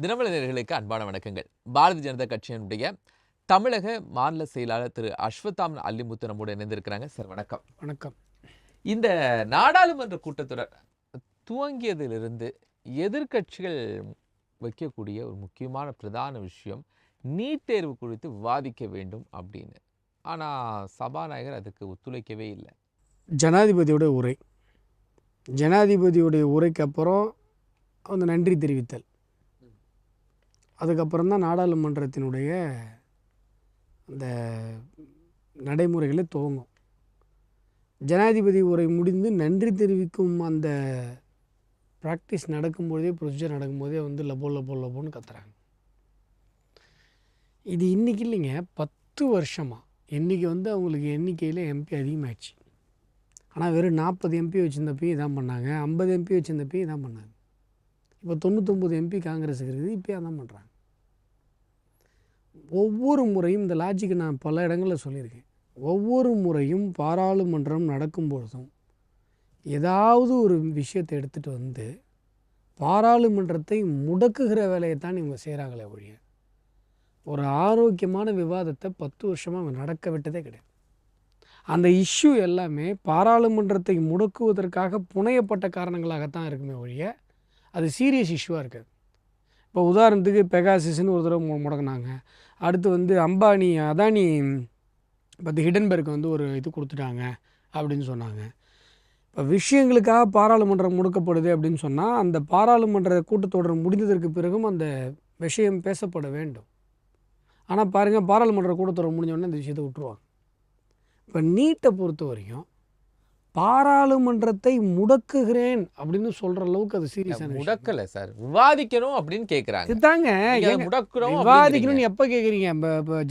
தினமலர்களுக்கு அன்பான வணக்கங்கள். பாரதிய ஜனதா கட்சியினுடைய தமிழக மாநில செயலாளர் திரு அஸ்வத்தாம் அல்லிமுத்து நம்மோடு இணைந்திருக்கிறாங்க. சார் வணக்கம். வணக்கம். இந்த நாடாளுமன்ற கூட்டத்தொடர் துவங்கியதிலிருந்து எதிர்க்கட்சிகள் வைக்கக்கூடிய ஒரு முக்கியமான பிரதான விஷயம் நீட் தேர்வு குறித்து விவாதிக்க வேண்டும் அப்படின்னு. ஆனால் சபாநாயகர் அதுக்கு ஒத்துழைக்கவே இல்லை. ஜனாதிபதியோட உரை. ஜனாதிபதியுடைய உரைக்கு அப்புறம் அந்த நன்றி தெரிவித்தல். அதுக்கப்புறம் தான் நாடாளுமன்றத்தினுடைய அந்த நடைமுறைகளை துவங்கும். ஜனாதிபதி உரை முடிந்து நன்றி தெரிவிக்கும் அந்த ப்ராக்டிஸ் நடக்கும்போதே ப்ரொசீஜர் நடக்கும்போதே வந்து லபோ லபோ லபோன்னு கத்துறாங்க. இது இன்றைக்கி இல்லைங்க பத்து வருஷமாக இன்றைக்கி வந்து அவங்களுக்கு எண்ணிக்கையில் எம்பி அதிகமாகிடுச்சு ஆனால் வெறும் நாற்பது எம்பி வச்சுருந்தப்பையும் இதான் பண்ணாங்க ஐம்பது எம்பி வச்சுருந்தப்பையும் இதான் பண்ணாங்க. இப்போ தொண்ணூத்தொம்பது எம்பி காங்கிரஸுக்கு இருக்குது இப்போயே அதான் பண்ணுறாங்க ஒவ்வொரு முறையும் இந்த லாஜிக்கை நான் பல இடங்களில் சொல்லியிருக்கேன். ஒவ்வொரு முறையும் பாராளுமன்றம் நடக்கும் பொழுதும் ஏதாவது ஒரு விஷயத்தை எடுத்துகிட்டு வந்து பாராளுமன்றத்தை முடக்குகிற வேலையை தான் இவங்க செய்கிறாங்களே ஒழிய ஒரு ஆரோக்கியமான விவாதத்தை பத்து வருஷமாக அவங்க நடக்க விட்டதே கிடையாது. அந்த இஷ்யூ எல்லாமே பாராளுமன்றத்தை முடக்குவதற்காக புனையப்பட்ட காரணங்களாகத்தான் இருக்குமே ஒழிய அது சீரியஸ் இஷ்யூவாக இருக்காது. இப்போ உதாரணத்துக்கு பெகாசிஸ்னு ஒரு தடவை முடக்குனாங்க. அடுத்து வந்து அம்பானி அதானி பத்து ஹிடன்பர்க் வந்து ஒரு இது கொடுத்துட்டாங்க அப்படின்னு சொன்னாங்க. இப்போ விஷயங்களுக்காக பாராளுமன்றம் முடக்கப்படுது அப்படின்னு சொன்னால் அந்த பாராளுமன்ற கூட்டத்தொடர் முடிந்ததற்கு பிறகும் அந்த விஷயம் பேசப்பட வேண்டும். ஆனால் பாருங்கள் பாராளுமன்ற கூட்டத்தொடர் முடிஞ்சோடனே இந்த விஷயத்தை விட்டுருவாங்க. இப்போ நீட்டை பொறுத்த வரைக்கும் பாராளுமன்றத்தை முடக்குகிறேன் அப்படின்னு சொல்கிற அளவுக்கு அது சீரியஸான முடக்கல சார். விவாதிக்கணும் அப்படின்னு கேட்குறாங்க ஏங்க, முடக்குறோம் விவாதிக்கணும்னு எப்போ கேட்குறீங்க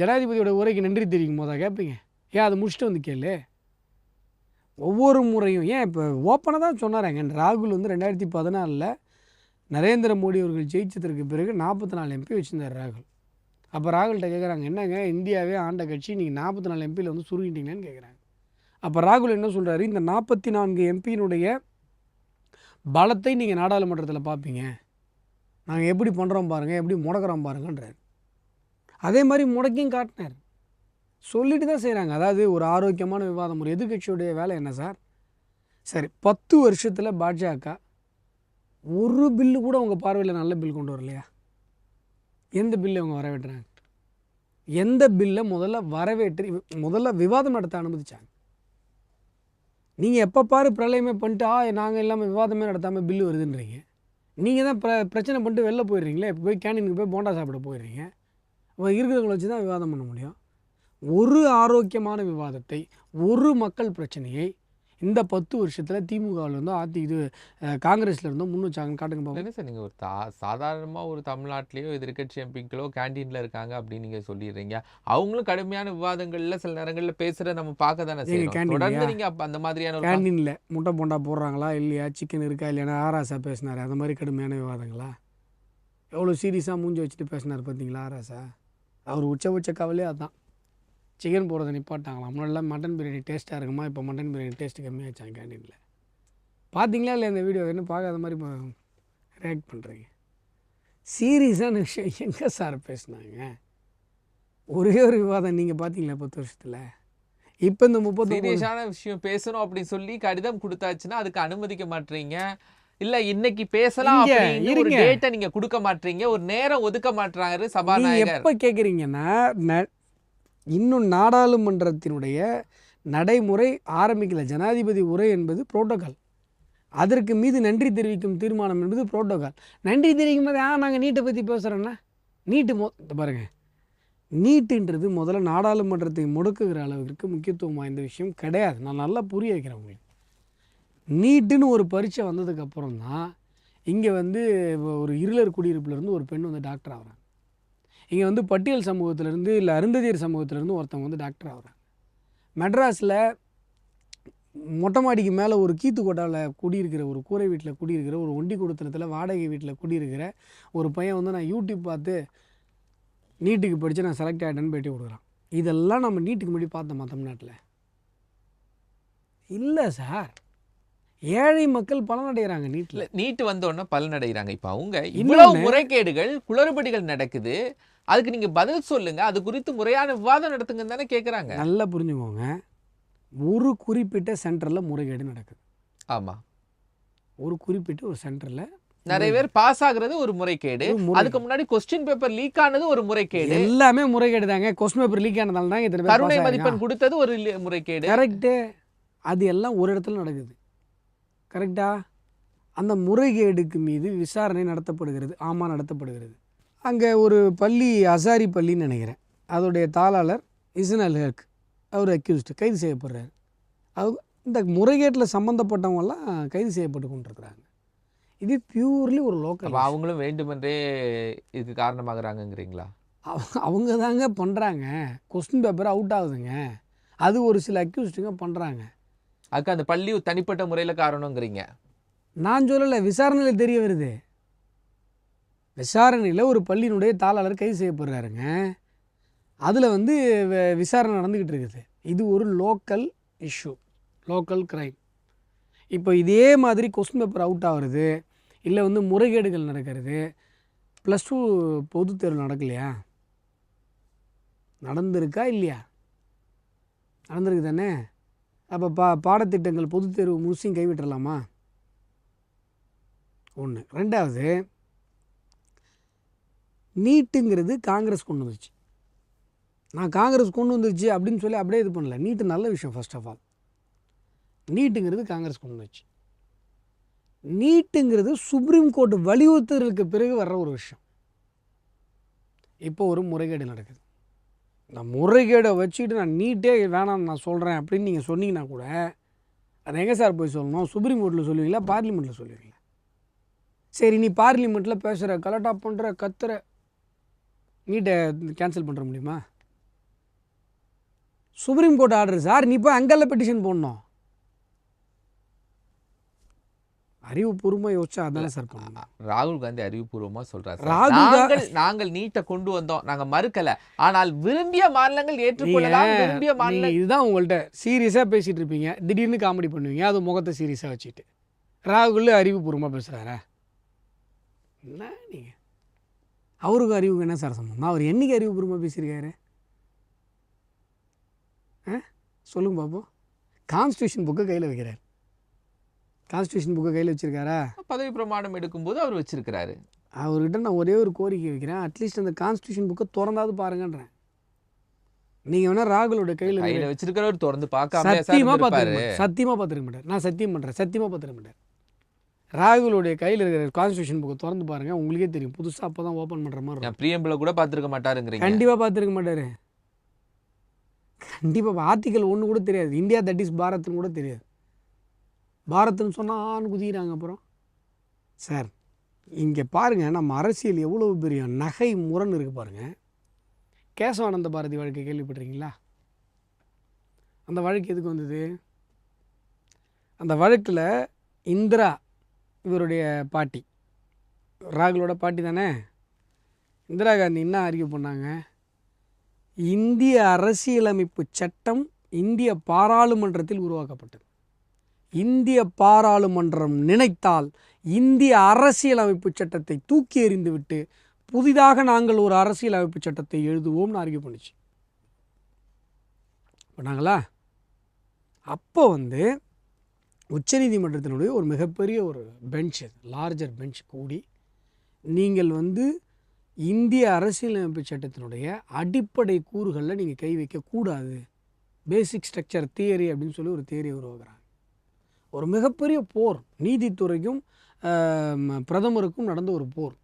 ஜனாதிபதியோட உரைக்கு நன்றி தெரிவிக்கும் போதா கேட்பீங்க ஏன் அதை முடிச்சுட்டு வந்து கேளு. ஒவ்வொரு முறையும் ஏன் இப்போ ஓப்பனாக தான் சொன்னாராங்க. ராகுல் வந்து ரெண்டாயிரத்தி பதினாலில் நரேந்திர மோடி அவர்கள் ஜெயிச்சதற்கு பிறகு நாற்பத்தி நாலு எம்பி வச்சுருந்தார் ராகுல். அப்போ ராகுல்கிட்ட கேட்குறாங்க என்னங்க இந்தியாவே ஆண்ட கட்சி நீங்கள் நாற்பத்தி நாலு எம்பியில் வந்து சுருங்கிட்டீங்கன்னு கேட்குறாங்க அப்போ ராகுல் என்ன சொல்கிறாரு இந்த நாற்பத்தி நான்கு எம்பியினுடைய பலத்தை நீங்கள் நாடாளுமன்றத்தில் பார்ப்பீங்க நாங்கள் எப்படி பண்ணுறோம் பாருங்கள் எப்படி முடக்கிறோம் பாருங்கன்றார். அதே மாதிரி முடக்கியும் காட்டினார். சொல்லிட்டு தான் செய்கிறாங்க அதாவது ஒரு ஆரோக்கியமான விவாதம் ஒரு எதிர்க்கட்சியுடைய வேலை என்ன சார்? சரி பத்து வருஷத்தில் பாஜக ஒரு பில்லு கூட உங்கள் பார்வையில் நல்ல பில் கொண்டு வரலையா? எந்த பில்லு அவங்க வரவேற்றுறாங்க எந்த பில்லை முதல்ல வரவேற்று முதல்ல விவாதம் நடத்த அனுமதிச்சாங்க? நீங்கள் எப்போ பாரு பிரளயமே பண்ணிட்டு ஆ நாங்கள் இல்லாமல் விவாதமே நடத்தாமல் பில்லு வருதுன்றீங்க. நீங்கள் தான் பிர பிரச்சனை பண்ணிட்டு வெளில போயிடுறீங்களே? இப்போ போய் கேண்டீனுக்கு போய் போண்டா சாப்பிட போயிடுறீங்க. அப்போ இருக்கிறவங்கள வச்சு தான் விவாதம் பண்ண முடியும். ஒரு ஆரோக்கியமான விவாதத்தை ஒரு மக்கள் பிரச்சனையை இந்த பத்து வருஷத்தில் திமுகவில் இருந்தோ அதி இது காங்கிரஸ்ல இருந்தோ முன் காட்டுங்க பார்ப்போம் சார் நீங்கள் ஒரு தா சாதாரணமாக ஒரு தமிழ்நாட்டிலேயோ எதிர்க்கட்சி எம்பிக்களோ கேண்டீனில் இருக்காங்க அப்படின்னு நீங்கள் சொல்லிடுறீங்க. அவங்களும் கடுமையான விவாதங்களில் சில நேரங்களில் பேசுகிற நம்ம பார்க்க தானே canteen தொடர்ந்து? நீங்கள் அப்போ அந்த மாதிரியான ஒரு கேண்டீனில் முட்டை போண்டா போடுறாங்களா இல்லையா? சிக்கன் இருக்கா இல்லையா ஆராசா பேசினார். அந்த மாதிரி கடுமையான விவாதங்களா? எவ்வளோ சீரியஸாக மூஞ்சி வச்சுட்டு பேசினார் பார்த்தீங்களா ஆராசா அவர் உச்ச உச்ச கவலையே அதான். சிக்கன் போடுறதை நிப்பாட்டாங்களாம் முன்னாடிலாம் மட்டன் பிரியாணி டேஸ்ட்டாக இருக்குமா? இப்போ மட்டன் பிரியாணி டேஸ்ட் கம்மியாச்சாங்க கேண்டீனில்? பார்த்தீங்களா இல்லை இந்த வீடியோ என்ன பார்க்காத மாதிரி ரியாக்ட் பண்ணுறீங்க சீரியஸான விஷயம்? எங்கே சார் பேசுனாங்க? ஒரே ஒரு விவாதம். நீங்கள் பார்த்தீங்களா பத்து வருஷத்தில்? இப்போ இந்த முப்பத்தி சீரியஸான விஷயம் பேசணும் அப்படின்னு சொல்லி கடிதம் கொடுத்தாச்சுன்னா அதுக்கு அனுமதிக்க மாட்டீங்க. இல்ல இன்னைக்கு பேசலாம் ஒரு. டேட்டை நீங்க கொடுக்க மாட்டீங்க. ஒரு நேரம் ஒதுக்க மாட்டாரு நீ சபாநாயகர். எப்போ கேட்குறீங்கன்னா ந இன்னும் நாடாளுமன்றத்தினுடைய நடைமுறை ஆரம்பிக்கல. ஜனாதிபதி உரை என்பது புரோட்டோகால் அதற்கு மீது நன்றி தெரிவிக்கும் தீர்மானம் என்பது புரோட்டோகால் நன்றி தெரிவிக்கும் போது ஆ நாங்கள் நீட்டை பற்றி பேசுகிறோன்னா நீட்டு மொ பாருங்கள் நீட்டுன்றது முதல்ல நாடாளுமன்றத்தை முடக்குகிற அளவிற்கு முக்கியத்துவம் வாய்ந்த விஷயம் கிடையாது. நான் நல்லா புரிய வைக்கிறேன் உங்களுக்கு. நீட்டுன்னு ஒரு பரீட்சை வந்ததுக்கப்புறம் தான் இங்கே வந்து ஒரு இருளர் குடியிருப்புலேருந்து ஒரு பெண் வந்து டாக்டர் ஆகிறாங்க. இங்கே வந்து பட்டியல் சமூகத்திலேருந்து இல்லை அருந்ததியர் சமூகத்திலேருந்து ஒருத்தவங்க வந்து டாக்டர் ஆகுறாங்க. மெட்ராஸில் மொட்டை மாடிக்கு மேலே ஒரு கீத்து கொட்டாவில் குடியிருக்கிற ஒரு கூரை வீட்டில் குடியிருக்கிற ஒரு ஒண்டி குடுத்தனத்தில் வாடகை வீட்டில் குடியிருக்கிற ஒரு பையன் வந்து நான் யூடியூப் பார்த்து நீட்டுக்கு படித்து நான் செலக்ட் ஆகிட்டேன்னு பேட்டி கொடுக்குறான். இதெல்லாம் நம்ம நீட்டுக்கு முன்னாடி பார்த்தோமா தமிழ்நாட்டில்? இல்லை சார் ஏழை மக்கள் பலனடைகிறாங்க நீட்டில். நீட்டு வந்த உடனே பலனடைகிறாங்க. இப்ப அவங்க இவ்வளவு முறைகேடுகள் குளறுபடிகள் நடக்குது. அதுக்கு நீங்க பதில் சொல்லுங்க. அது குறித்து முறையான விவாதம் நடத்துங்கன்னு தானே கேக்குறாங்க. நல்லா புரிஞ்சுக்கோங்க. ஒரு குறிப்பிட்ட சென்டரில் முறைகேடு நடக்குது. ஆமா. ஒரு குறிப்பிட்ட ஒரு சென்டரில் நிறைய பேர் பாஸ் ஆகுறது ஒரு முறைகேடு. அதுக்கு முன்னாடி கொஸ்டின் பேப்பர் லீக் ஆனது ஒரு முறைகேடு. எல்லாமே முறைகேடு தாங்க. கொஸ்டின் பேப்பர் லீக் ஆனதால தான் இத்தனை கருணை மதிப்பெண் கொடுத்தது ஒரு முறைகேடு. கரெக்டு அது எல்லாம் ஒரு இடத்துல நடக்குது. கரெக்டா அந்த முறைகேடுக்கு மீது விசாரணை நடத்தப்படுகிறது. ஆமாம் நடத்தப்படுகிறது. அங்கே ஒரு பள்ளி அசாரி பள்ளின்னு நினைக்கிறேன். அதோடைய தாளாளர் இசனல் ஹேக் அவர் அக்யூஸ்டு கைது செய்யப்படுறாரு. அவங்க இந்த முறைகேட்டில் சம்மந்தப்பட்டவங்கெல்லாம் கைது செய்யப்பட்டு கொண்டிருக்கிறாங்க. இது பியூர்லி ஒரு லோக்கல் அவங்களும் வேண்டுமென்றே இதுக்கு காரணமாகறாங்கங்கிறீங்களா? அவங்க தாங்க பண்ணுறாங்க கொஸ்டின் பேப்பர் அவுட் ஆகுதுங்க. அது ஒரு சில அக்யூஸ்டுங்க பண்ணுறாங்க அதுக்கு அந்த பள்ளி தனிப்பட்ட முறையில காரணங்கிறீங்க. நான் சொல்லலை விசாரணையில் தெரிய வருது. விசாரணையில் ஒரு பள்ளியினுடைய தாளாளர் கைது செய்யப்படுறாருங்க. அதில் வந்து விசாரணை நடந்துக்கிட்டு இருக்குது. இது ஒரு லோக்கல் இஷ்யூ. Local crime. இப்போ இதே மாதிரி கொஸ்டின் பேப்பர் அவுட் ஆகுறது இல்லை வந்து முறைகேடுகள் நடக்கிறது ப்ளஸ் டூ பொது தேர்வு நடக்கலையா? நடந்திருக்கா இல்லையா? நடந்திருக்கு தானே? அப்போ பா பாடத்திட்டங்கள் பொதுத்தேர்வு முழுசையும் கைவிட்டுடலாமா ஒன்று ரெண்டாவது நீட்டுங்கிறது காங்கிரஸ் கொண்டு வந்துச்சு நான் காங்கிரஸ் கொண்டு வந்துருச்சு அப்படின்னு சொல்லி அப்படியே இது பண்ணல. நீட்டு நல்ல விஷயம் ஃபர்ஸ்ட் ஆஃப் ஆல் நீட்டுங்கிறது காங்கிரஸ் கொண்டு வந்துச்சு நீட்டுங்கிறது சுப்ரீம் கோர்ட் வலியுறுத்தலுக்கு பிறகு வர்ற ஒரு விஷயம். இப்போ ஒரு முறைகேடு நடக்குது. இந்த முறைகேடை வச்சுக்கிட்டு நான் நீட்டே வேணாம்னு நான் சொல்கிறேன் அப்படின்னு நீங்கள் சொன்னீங்கன்னா கூட அதை எங்கே சார் போய் சொல்லணும்? சுப்ரீம் கோர்ட்டில் சொல்லுவீங்களா? பார்லிமெண்ட்டில் சொல்லுவீங்களா? சரி நீ பார்லிமெண்ட்டில் பேசுகிற கலட்டா பண்ணுற கத்துற நீட்டை கேன்சல் பண்ணுற முடியுமா? சுப்ரீம் கோர்ட் ஆர்டர் சார் நீ போய் அங்கெல்லாம் பெட்டிஷன் போடணும். அறிவுபூர்வமாக யோசிச்சா அதானே சார் பண்ணணும். ராகுல் காந்தி அறிவுபூர்வமா சொல்றாரு. ராகுல் நாங்கள் நாங்கள் நீட்டை கொண்டு வந்தோம். நாங்க மறுக்கல. ஆனால் விரும்பிய மாநிலங்கள் ஏற்றுக்கொள்ளலாம் விரும்பிய மாநில நீங்க இதுதான் உங்கள்கிட்ட சீரியஸாக பேசிகிட்டு இருப்பீங்க. திடீர்னு காமெடி பண்ணுவீங்க. அது முகத்தை சீரியஸாக வச்சுட்டு. ராகுல் அறிவுபூர்வமாக பேசுகிறாரா என்ன நீங்கள் அவருக்கு அறிவுக்கு என்ன சார் சம்பந்தம்? அவர் என்னைக்கு அறிவுபூர்வமாக பேசியிருக்காரு? ஆ? சொல்லுங்க பாப்போம். கான்ஸ்டியூஷன் புக்கை கையில் வைக்கிறார். கான்ஸ்டியூஷன் புக்கை கையில் வச்சுருக்காரா? பதவி பிரமாணம் எடுக்கும்போது அவர் வச்சிருக்கிறாரு. அவர்கிட்ட நான் ஒரே ஒரு கோரிக்கை வைக்கிறேன். அட்லீஸ்ட் அந்த கான்ஸ்டியூஷன் புக்கை திறந்தாவது பாருங்கன்றேன். நீங்கள் வேணால் ராகுலோட கையில் கையில வச்சிருக்கிறவர் திறந்து பார்க்காம சத்தியமா பார்த்துருக்க சத்தியமா பார்த்துருக்க மாட்டார். நான் சத்தியம் பண்ணுறேன் சத்தியமா பார்த்துருக்க மாட்டார். ராகுலுடைய கையில் இருக்கிற கான்ஸ்டியூஷன் புக்கை திறந்து பாருங்க. உங்களுக்கே தெரியும். புதுசாக அப்போ தான் ஓப்பன் பண்ணுற மாதிரி இருக்கும். என் பிரியம்பிள கூட பார்த்திருக்க மாட்டாருங்கிறீங்க. கண்டிப்பாக பார்த்துருக்க மாட்டார். கண்டிப்பாக ஆர்டிக்கல் ஒன்று கூட தெரியாது. இந்தியா தட் இஸ் பாரத்னு கூட தெரியாது. பாரத்னு சொன்னால் ஆன்னு குதிக்கிறாங்க அப்புறம். சார் இங்கே பாருங்கள் நம்ம அரசியல் எவ்வளோ பெரிய நகை முரண் இருக்குது பாருங்கள் கேசவானந்த பாரதி வழக்கு கேள்விப்பட்டிருக்கீங்களா? அந்த வழக்கு எதுக்கு வந்தது? அந்த வழக்கில் இந்திரா இவருடைய பாட்டி. ராகுலோட பாட்டி தானே? இந்திரா காந்தி என்ன அறிக்கை பண்ணாங்க இந்திய அரசியலமைப்பு சட்டம் இந்திய பாராளுமன்றத்தில் உருவாக்கப்பட்டது. இந்திய பாராளுமன்றம் நினைத்தால் இந்திய அரசியலமைப்பு சட்டத்தை தூக்கி எறிந்துவிட்டு புதிதாக நாங்கள் ஒரு அரசியலமைப்பு சட்டத்தை எழுதுவோம்னு அறிக்கை பண்ணுச்சு பண்ணாங்களா அப்போ வந்து உச்சநீதிமன்றத்தினுடைய ஒரு மிகப்பெரிய ஒரு பெஞ்ச் லார்ஜர் பெஞ்ச் கூடி நீங்கள் வந்து இந்திய அரசியலமைப்பு சட்டத்தினுடைய அடிப்படை கூறுகளில் நீங்கள் கை வைக்கக்கூடாது பேசிக் ஸ்ட்ரக்சர் தியரி அப்படின்னு சொல்லி ஒரு தியரி உருவாக்குறாங்க. ஒரு மிகப்பெரிய போர் நீதித்துறைக்கும் பிரதமருக்கும் நடந்த ஒரு போர்.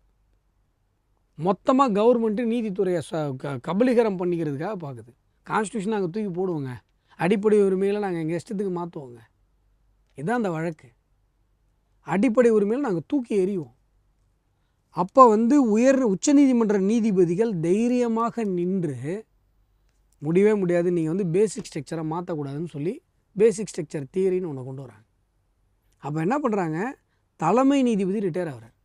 மொத்தமாக கவர்மெண்ட்டு நீதித்துறையை ச க- கபலீகரம் பண்ணிக்கிறதுக்காக பார்க்குது கான்ஸ்டியூஷன் நாங்கள் தூக்கி போடுவோங்க. அடிப்படை உரிமைகளை நாங்கள் எங்கள் இஷ்டத்துக்கு மாற்றுவோங்க இதுதான் அந்த வழக்கு. அடிப்படை உரிமையில் நாங்கள் தூக்கி எறிவோம். அப்போ வந்து உயர் உச்சநீதிமன்ற நீதிபதிகள் தைரியமாக நின்று முடியவே முடியாது நீங்கள் வந்து பேசிக் ஸ்ட்ரக்சரை மாற்றக்கூடாதுன்னு சொல்லி பேசிக் ஸ்ட்ரக்சர் தியரின்னு ஒன்று கொண்டு வராங்க. அப்போ என்ன பண்ணுறாங்க தலைமை நீதிபதி ரிட்டையர் ஆகிறார்.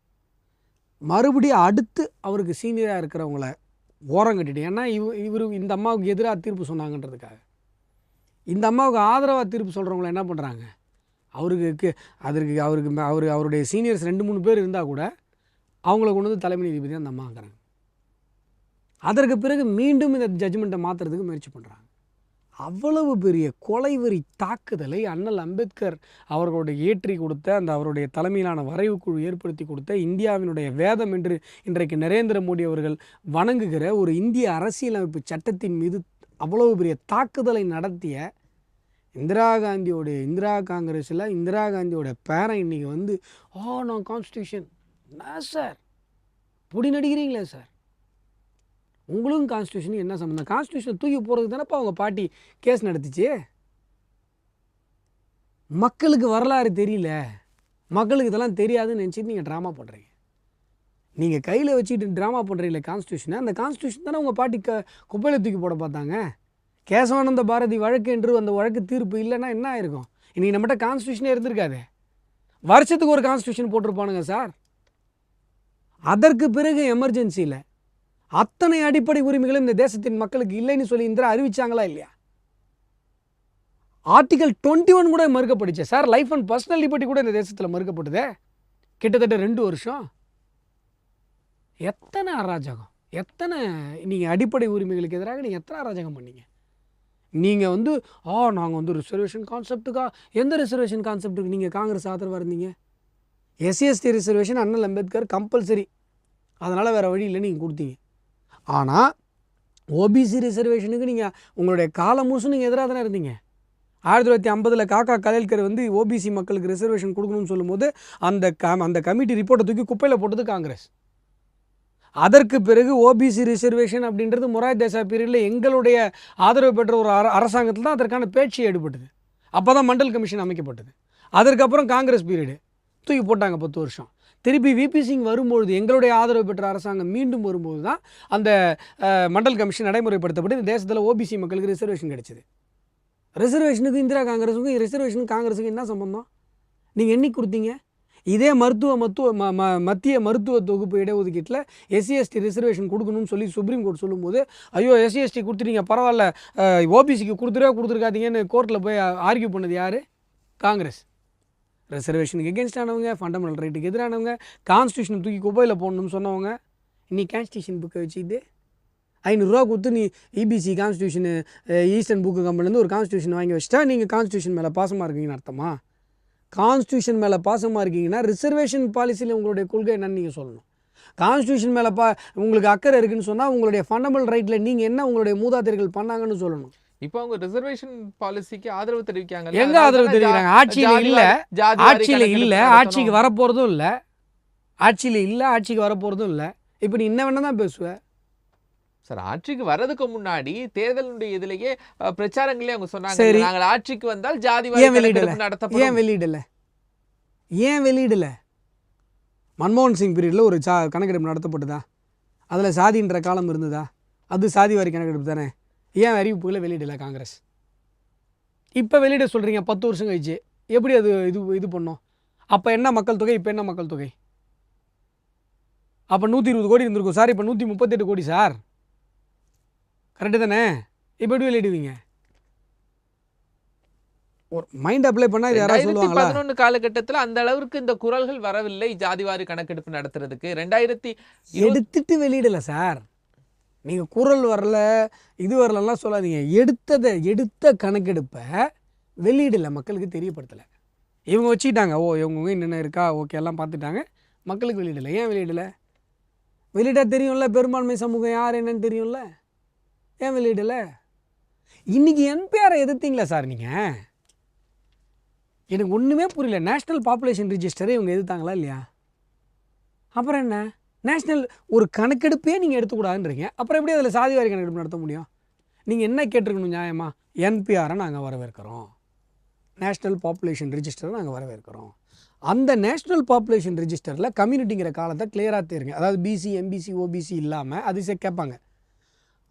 மறுபடியும் அடுத்து அவருக்கு சீனியராக இருக்கிறவங்கள ஓரம் கட்டிட்டு ஏன்னா இவ இவர் இந்த அம்மாவுக்கு எதிராக தீர்ப்பு சொன்னாங்கன்றதுக்காக. இந்த அம்மாவுக்கு ஆதரவாக தீர்ப்பு சொல்கிறவங்கள என்ன பண்ணுறாங்க அவருக்கு அதற்கு அவருக்கு அவர் அவருடைய சீனியர்ஸ் ரெண்டு மூணு பேர் இருந்தால் கூட அவங்கள கொண்டு வந்து தலைமை நீதிபதி அந்த அம்மாங்கிறாங்க அதற்கு பிறகு மீண்டும் இந்த ஜட்ஜ்மெண்ட்டை மாற்றுறதுக்கு முயற்சி பண்ணுறாங்க அவ்வளவு பெரிய கொலைவெறி தாக்குதலை அண்ணல் அம்பேத்கர் அவர்களுடைய ஏற்றி கொடுத்த அந்த அவருடைய தலைமையிலான வரைவு குழு ஏற்படுத்தி கொடுத்த இந்தியாவினுடைய வேதம் என்று இன்றைக்கு நரேந்திர மோடி அவர்கள் வணங்குகிற ஒரு இந்திய அரசியலமைப்பு சட்டத்தின் மீது அவ்வளவு பெரிய தாக்குதலை நடத்திய இந்திரா காந்தியோடைய இந்திரா காங்கிரஸில் இந்திரா காந்தியோட பேரன் இன்னைக்கு வந்து ஓ நான் கான்ஸ்டியூஷன் என்ன சார்? பொடி நடிக்கிறீங்களே சார்? உங்களுக்கும் கான்ஸ்டியூஷனும் என்ன சம்மந்தம் கான்ஸ்டியூஷன் தூக்கி போகிறதுக்கு தானேப்பா அவங்க பாட்டி கேஸ் நடத்துச்சு? மக்களுக்கு வரலாறு தெரியல. மக்களுக்கு இதெல்லாம் தெரியாதுன்னு நினச்சிட்டு நீங்கள் ட்ராமா பண்ணுறீங்க நீங்கள் கையில் வச்சுக்கிட்டு ட்ராமா பண்ணுறீங்களே கான்ஸ்டியூஷனை அந்த கான்ஸ்டியூஷன் தானே உங்கள் பாட்டி க குப்பையில் தூக்கி போட பார்த்தாங்க? கேசவானந்த பாரதி வழக்கு என்று அந்த வழக்கு தீர்ப்பு இல்லைன்னா என்ன ஆயிருக்கும்? இன்றைக்கி நம்மகிட்ட கான்ஸ்டியூஷனே இருந்திருக்காதே. வருஷத்துக்கு ஒரு கான்ஸ்டியூஷன் போட்டிருப்பானுங்க சார் அதற்கு பிறகு எமர்ஜென்சியில் அத்தனை அடிப்படை உரிமைகளும் இந்த தேசத்தின் மக்களுக்கு இல்லைன்னு சொல்லி இந்திரா அறிவிச்சாங்களா இல்லையா? ஆர்டிகல் டுவெண்ட்டி ஒன் கூட மறுக்கப்பட்டுச்சு sir life and personal liberty கூட இந்த தேசத்தில் மறுக்கப்பட்டதே. கிட்டத்தட்ட ரெண்டு வருஷம். எத்தனை அராஜகம்? எத்தனை நீங்கள் அடிப்படை உரிமைகளுக்கு எதிராக நீங்கள் எத்தனை அராஜகம் பண்ணீங்க? நீங்கள் வந்து ஆ நாங்கள் வந்து ரிசர்வேஷன் கான்செப்ட்டுக்கா எந்த ரிசர்வேஷன் கான்செப்ட்டுக்கு நீங்கள் காங்கிரஸ் ஆதரவாக இருந்தீங்க? எஸ்சிஎஸ்டி ரிசர்வேஷன் அண்ணல் அம்பேத்கர் கம்பல்சரி அதனால் வேறு வழி இல்லை நீங்கள் கொடுத்தீங்க. ஆனால் ஓபிசி ரிசர்வேஷனுக்கு நீங்கள் உங்களுடைய காலம் முழுசும் நீங்கள் எதிராக தானே இருந்தீங்க. ஆயிரத்தி தொள்ளாயிரத்தி ஐம்பதில் காக்கா கலைல்கர் வந்து ஓபிசி மக்களுக்கு ரிசர்வேஷன் கொடுக்கணும்னு சொல்லும்போது அந்த க அந்த கமிட்டி ரிப்போர்ட்டை தூக்கி குப்பையில் போட்டது காங்கிரஸ். அதற்கு பிறகு ஓபிசி ரிசர்வேஷன் அப்படின்றது மொராய் தேசா பீரியடில் எங்களுடைய ஆதரவு பெற்ற ஒரு அர அரசாங்கத்தில் தான் அதற்கான பேச்சு எடுபட்டது அப்போ தான் மண்டல் கமிஷன் அமைக்கப்பட்டது. அதற்கப்புறம் காங்கிரஸ் பீரியடு. தூக்கி போட்டாங்க பத்து வருஷம். திருப்பி விபி சிங் வரும்பொழுது எங்களுடைய ஆதரவு பெற்ற அரசாங்கம் மீண்டும் வரும்போது தான் அந்த மண்டல் கமிஷன் நடைமுறைப்படுத்தப்பட்டு இந்த தேசத்தில் ஓபிசி மக்களுக்கு ரிசர்வேஷன் கிடைச்சிது. ரிசர்வேஷனுக்கு இந்திரா காங்கிரஸுக்கும் ரிசர்வேஷனுக்கு காங்கிரஸுக்கும் என்ன சம்பந்தம்? நீங்கள் என்னைக்கு கொடுத்தீங்க? இதே மருத்துவ மத்துவ ம ம மத்திய மருத்துவ தொகுப்பு இடஒதுக்கீட்டில் எஸ்சிஎஸ்டி ரிசர்வேஷன் கொடுக்கணும்னு சொல்லி சுப்ரீம் கோர்ட் சொல்லும்போது ஐயோ எஸ்சிஎஸ்டி கொடுத்துட்டீங்க பரவாயில்ல. ஓபிசிக்கு கொடுத்துருவே கொடுத்துருக்காதீங்கன்னு கோர்ட்டில் போய் ஆர்கியூ பண்ணது யார்? காங்கிரஸ். ரிசர்வேஷனுக்கு எகென்ஸ்டானவங்க ஃபண்டமெண்டல் ரைட்டுக்கு எதிரானவங்க கான்ஸ்டியூஷனை தூக்கி குப்பையில் போடணும்னு சொன்னவங்க இன்னைக்கு கான்ஸ்டியூஷன் புக்கை வச்சுக்கிட்டு ஐநூறுரூவா கொடுத்து நீ இபிசி கான்ஸ்டியூஷனு ஈஸ்டர்ன் புக்கு கம்பெனிலேருந்து ஒரு கான்ஸ்டியூஷன் வாங்கி வச்சுட்டா நீங்கள் கான்ஸ்டியூஷன் மேலே பாசமாக இருக்கீங்கன்னு அர்த்தமா? கான்ஸ்டியூஷன் மேலே பாசமாக இருக்கீங்கன்னா ரிசர்வேஷன் பாலிசியில் உங்களுடைய கொள்கை என்னன்னு நீங்கள் சொல்லணும். கான்ஸ்டியூஷன் மேலே பா உங்களுக்கு அக்கறை இருக்குன்னு சொன்னால் உங்களுடைய ஃபண்டமெண்டல் ரைட்டில் நீங்கள் என்ன உங்களுடைய மூதாதையர்கள் பண்ணாங்கன்னு சொல்லணும். இப்போ அவங்க ரிசர்வேஷன் பாலிசிக்கு ஆதரவு தெரிவிக்காங்க எங்க ஆதரவு தெரிவிக்கிறாங்க? ஆட்சியில் இல்லை. ஆட்சியில் இல்லை. ஆட்சிக்கு வரப்போகிறதும் இல்லை. ஆட்சியில் இல்லை ஆட்சிக்கு வரப்போகிறதும் இல்லை. இப்போ நீ என்ன வேணா தான் பேசுவ. சார் ஆட்சிக்கு வர்றதுக்கு முன்னாடி தேர்தலுடைய இதுலயே பிரச்சாரங்களே அவங்க சொன்னாங்க. நாங்கள் ஆட்சிக்கு வந்தால் ஜாதி ஏன் வெளியிடல? கணக்கெடுப்பு ஏன் வெளியிடல? ஏன் வெளியிடல? மன்மோகன் சிங் பீரியடில் ஒரு சா கணக்கெடுப்பு நடத்தப்பட்டதா? அதில் சாதின்ற காலம் இருந்ததா? அது சாதி வாரி கணக்கெடுப்பு தானே? ஏன் அறிவிப்புகளை வெளியிடல காங்கிரஸ்? இப்போ வெளியிட சொல்கிறீங்க பத்து வருஷம் கழிச்சு. எப்படி அது இது இது பண்ணோம்? அப்போ என்ன மக்கள் தொகை இப்போ என்ன மக்கள் தொகை? அப்போ நூற்றி இருபது கோடி இருந்திருக்கும். சார் இப்போ நூற்றி முப்பத்தெட்டு கோடி சார். கரெக்டு தானே? இப்போ எப்படி வெளியிடுவீங்க? ஒரு மைண்ட் அப்ளை பண்ணால் யாராவது சொல்லுவாங்களா? பதினொன்னு காலகட்டத்துல அந்த அளவுக்கு இந்த குரல்கள் வரவில்லை ஜாதிவாரி கணக்கெடுப்பு நடத்துறதுக்கு. ரெண்டாயிரத்தி எடுத்துட்டு வெளியிடல சார். நீங்கள் குரல் வரல இது வரலலாம் சொல்லாதீங்க. எடுத்ததை எடுத்த கணக்கெடுப்பை வெளியிடல மக்களுக்கு தெரியப்படுத்தலை. இவங்க வச்சுக்கிட்டாங்க. ஓ இவங்க என்னென்ன இருக்கா? ஓகே எல்லாம் பார்த்துட்டாங்க. மக்களுக்கு வெளியிடலை. ஏன் வெளியிடலை? வெளியிட்டா தெரியும்ல பெரும்பான்மை சமூகம் யார் என்னன்னு தெரியும்ல? ஏன் வெளியிடலை? இன்றைக்கி என்பிஆரை எதிர்த்தீங்களா சார் நீங்கள் எனக்கு ஒன்றுமே புரியல. நேஷ்னல் பாப்புலேஷன் ரிஜிஸ்டரை இவங்க எதிர்த்தாங்களா இல்லையா? அப்புறம் என்ன? நேஷ்னல் ஒரு கணக்கெடுப்பே நீங்கள் எடுத்துக்கூடாதுன்றீங்க. அப்புறம் எப்படி அதில் சாதிவாரி கணக்கெடுப்பு நடத்த முடியும்? நீங்கள் என்ன கேட்டிருக்கணும் நியாயமா? என்பிஆரை நாங்கள் வரவேற்கிறோம். நேஷ்னல் பாப்புலேஷன் ரிஜிஸ்டரை நாங்கள் வரவேற்கிறோம். அந்த நேஷ்னல் பாப்புலேஷன் ரிஜிஸ்டரில் கம்யூனிட்டிங்கிற காலத்தை கிளியராக தெரியுங்க அதாவது பிசி எம்பிசி ஓபிசி இல்லாமல் அது கேட்பாங்க.